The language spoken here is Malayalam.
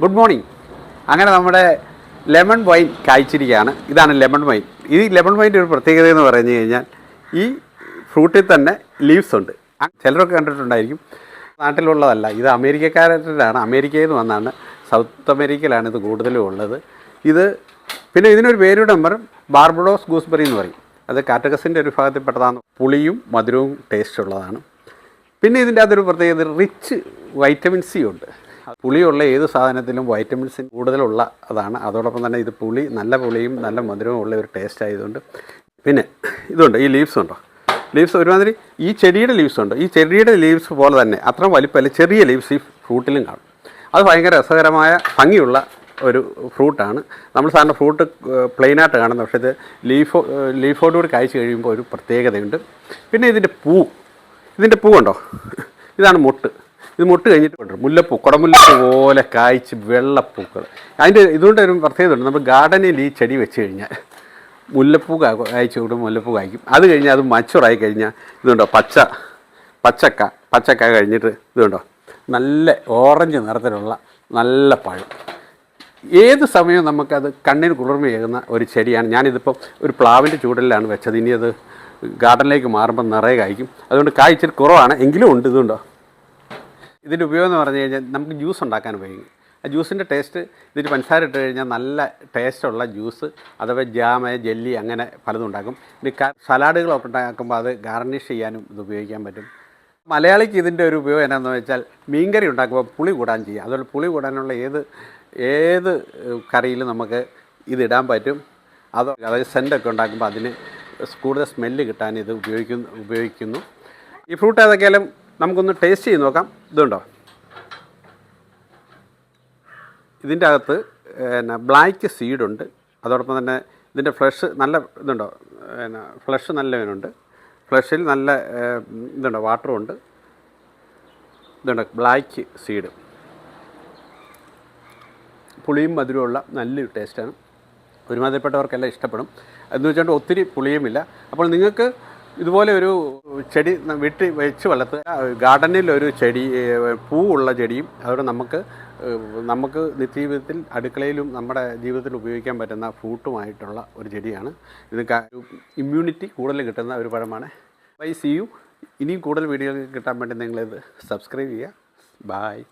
ഗുഡ് മോർണിംഗ് അങ്ങനെ നമ്മുടെ ലെമൺ വൈൻ കായ്ച്ചിരിക്കുകയാണ് ഇതാണ് ലെമൺ വൈൻ ഈ ലെമൺ വൈന്റെ ഒരു പ്രത്യേകത എന്ന് പറഞ്ഞു കഴിഞ്ഞാൽ ഈ ഫ്രൂട്ടിൽ തന്നെ ലീവ്സ് ഉണ്ട്. ചിലരൊക്കെ കണ്ടിട്ടുണ്ടായിരിക്കും. നാട്ടിലുള്ളതല്ല. ഇത് അമേരിക്കക്കാരാണ് അമേരിക്കയിൽ നിന്ന് വന്നാണ്. സൗത്ത് അമേരിക്കയിലാണ് ഇത് കൂടുതലും ഉള്ളത്. ഇത് പിന്നെ ഇതിനൊരു പേരുടെ നമ്പർ ബാർബഡോസ് ഗൂസ്ബെറി എന്ന് പറയും. അത് കാറ്റഗസിന്റെ ഒരു വിഭാഗത്തിൽപ്പെട്ടതാണ് പുളിയും മധുരവും ടേസ്റ്റ് ഉള്ളതാണ്. പിന്നെ ഇതിന്റെ അതൊരു പ്രത്യേകത റിച്ച് വൈറ്റമിൻ സി ഉണ്ട്. പുളിയുള്ള ഏത് സാധനത്തിലും വൈറ്റമിൻസിൻ കൂടുതലുള്ള അതാണ്. അതോടൊപ്പം തന്നെ ഇത് പുളി നല്ല പുളിയും നല്ല മധുരവും ഉള്ള ഒരു ടേസ്റ്റ് ആയതുകൊണ്ട്. പിന്നെ ഇതുണ്ട് ഈ ലീവ്സ് ഉണ്ടോ? ലീവ്സ് ഒരുമാതിരി ഈ ചെടിയുടെ ലീവ്സ് ഉണ്ട്. ഈ ചെടിയുടെ ലീവ്സ് പോലെ തന്നെ അത്ര വലിപ്പമല്ല ചെറിയ ലീവ്സ് ഈ ഫ്രൂട്ടിലും കാണും. അത് ഭയങ്കര രസകരമായ ഭംഗിയുള്ള ഒരു ഫ്രൂട്ടാണ് നമ്മൾ സാറിന്റെ ഫ്രൂട്ട് പ്ലെയിനായിട്ട് കാണുന്നത് പക്ഷേ ഇത് ലീഫോ ലീഫോടുകൂടി കായ്ച്ചു കഴിയുമ്പോൾ ഒരു പ്രത്യേകതയുണ്ട്. പിന്നെ ഇതിന്റെ പൂ ഇതിന്റെ പൂവുണ്ടോ ഇതാണ് മുട്ട്. ഇത് മുട്ട് കഴിഞ്ഞിട്ട് കൊണ്ട് മുല്ലപ്പൂ കുടമുല്ലപ്പൂ പോലെ കായ്ച്ച് വെള്ളപ്പൂക്കൾ. അതിന്റെ ഇതുകൊണ്ട് ഒരു പ്രത്യേകത ഉണ്ട്. നമ്മൾ ഗാർഡനിൽ ഈ ചെടി വെച്ച് കഴിഞ്ഞാൽ മുല്ലപ്പൂ കായ്ച്ച് കായ്ച്ചു കൂടും മുല്ലപ്പൂ കായ്ക്കും. അത് കഴിഞ്ഞാൽ അത് മച്ചുറായി കഴിഞ്ഞാൽ ഇതുണ്ടോ പച്ച പച്ചക്ക പച്ചക്ക കഴിഞ്ഞിട്ട് ഇതുണ്ടോ നല്ല ഓറഞ്ച് നിറത്തിലുള്ള നല്ല പഴം. ഏത് സമയവും നമുക്കത് കണ്ണിന് കുളിർമയേകുന്ന ഒരു ചെടിയാണ്. ഞാനിതിപ്പം ഒരു പ്ലാവിന്റെ ചൂടലിലാണ് വെച്ചത്. ഇനി അത് ഗാർഡനിലേക്ക് മാറുമ്പോൾ നിറയെ കായ്ക്കും. അതുകൊണ്ട് കായ്ച്ചിട്ട് കുറവാണ്. എങ്കിലും ഉണ്ട് ഇതുണ്ടോ? ഇതിന്റെ ഉപയോഗം എന്ന് പറഞ്ഞു കഴിഞ്ഞാൽ നമുക്ക് ജ്യൂസ് ഉണ്ടാക്കാൻ ഉപയോഗിക്കും. ആ ജ്യൂസിന്റെ ടേസ്റ്റ് ഇതിൽ പഞ്ചസാര ഇട്ട് കഴിഞ്ഞാൽ നല്ല ടേസ്റ്റുള്ള ജ്യൂസ് അഥവാ ജാമ് ജെല്ലി അങ്ങനെ പലതും ഉണ്ടാക്കും. ഇനി സലാഡുകളൊക്കെ ഉണ്ടാക്കുമ്പോൾ അത് ഗാർണിഷ് ചെയ്യാനും ഇത് ഉപയോഗിക്കാൻ പറ്റും. മലയാളിക്ക് ഇതിന്റെ ഒരു ഉപയോഗം എന്നാന്ന് വെച്ചാൽ മീൻകറി ഉണ്ടാക്കുമ്പോൾ പുളി കൂടാൻ ചെയ്യും. അതുപോലെ പുളി കൂടാനുള്ള ഏത് ഏത് കറിയിലും നമുക്ക് ഇതിടാൻ പറ്റും. അത് അതായത് സെന്റൊക്കെ ഉണ്ടാക്കുമ്പോൾ അതിന് കൂടുതൽ സ്മെല്ല് കിട്ടാൻ ഇത് ഉപയോഗിക്കുന്നു ഉപയോഗിക്കുന്നു. ഈ ഫ്രൂട്ട് ഏതൊക്കെയാലും നമുക്കൊന്ന് ടേസ്റ്റ് ചെയ്ത് നോക്കാം. ഇതുണ്ടോ? ഇതിന്റെ അകത്ത് പിന്നെ ബ്ലാക്ക് സീഡുണ്ട് അതോടൊപ്പം തന്നെ ഇതിന്റെ ഫ്ലഷ് നല്ല ഇതുണ്ടോ? പിന്നെ ഫ്ലഷ് നല്ല ഇതിനുണ്ട് ഫ്ലഷിൽ നല്ല ഇതുണ്ടോ ഇതുണ്ട്? വാട്ടറും ഉണ്ട്. ഇതുണ്ട് ബ്ലാക്ക് സീഡ് പുളിയും മധുരമുള്ള നല്ലൊരു ടേസ്റ്റാണ് ഒരുമാതിരിപ്പെട്ടവർക്കെല്ലാം ഇഷ്ടപ്പെടും. എന്ന് വെച്ചാൽ ഒത്തിരി പുളിയുമില്ല. അപ്പോൾ നിങ്ങൾക്ക് ഇതുപോലെ ഒരു ചെടി വീട്ടിൽ വെച്ച് വളർത്തുക ഗാർഡനിൽ ഒരു ചെടി പൂ ഉള്ള ചെടിയും അതുപോലെ നമുക്ക് നമുക്ക് നിത്യജീവിതത്തിൽ അടുക്കളയിലും നമ്മുടെ ജീവിതത്തിൽ ഉപയോഗിക്കാൻ പറ്റുന്ന ഫ്രൂട്ടുമായിട്ടുള്ള ഒരു ചെടിയാണ്. ഇത് ഇമ്മ്യൂണിറ്റി കൂടുതൽ കിട്ടുന്ന ഒരു പഴമാണ്. ബൈ സി യു ഇനിയും കൂടുതൽ വീഡിയോകൾ കിട്ടാൻ വേണ്ടി നിങ്ങളിത് സബ്സ്ക്രൈബ് ചെയ്യുക. ബായ്